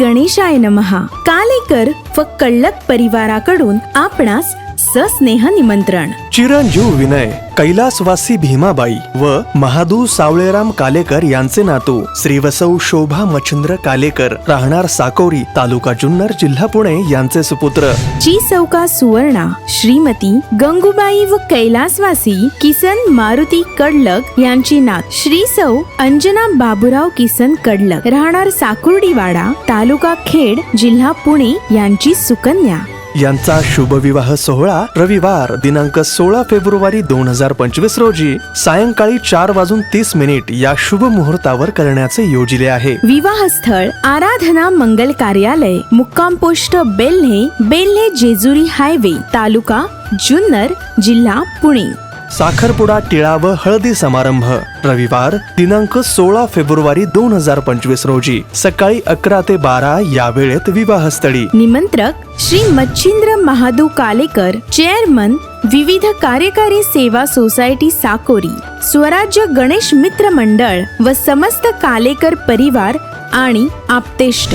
गणेशाय नमहा कालेकर व कल्लक परिवाराकडून आपणास सस्नेह निमंत्रण. चिरंजीव विनय कैलासवासी भीमाबाई व महादू सावळेराम कालेकर यांचे नातू श्रीवसौ शोभा मच्छिंद्र कालेकर राहणार साकोरी तालुका जुन्नर जिल्हा पुणे यांचे सुपुत्र. ची चौका सुवर्णा श्रीमती गंगूबाई व कैलासवासी किसन मारुती कडलक यांची नात. श्री सौ अंजना बाबुराव किसन कडलक राहणार साकुर्डीवाडा तालुका खेड जिल्हा पुणे यांची सुकन्या. यांचा शुभविवाह सोहळा रविवार दिनांक सोळा फेब्रुवारी दोन हजार पंचवीस रोजी. सायंकाळी चार वाजून तीस मिनिट या शुभ मुहूर्तावर करण्याचे योजिले आहे. विवाहस्थळ आराधना मंगल कार्यालय मुक्काम पोस्ट बेल्हे बेल्हे जेजुरी हायवे तालुका जुन्नर जिल्हा पुणे. साखरपुडा टिळा व हळदी समारंभ. रविवार दिनांक सोळा फेब्रुवारी दोन हजार पंचवीस रोजी. सकाळी अकरा ते बारा या वेळेत विवाहस्थळी. निमंत्रक श्री मच्छिंद्र महादू कालेकर चेअरमन विविध कार्यकारी सेवा सोसायटी साकोरी स्वराज्य गणेश मित्र मंडळ व समस्त कालेकर परिवार आणि आप्तेष्ट.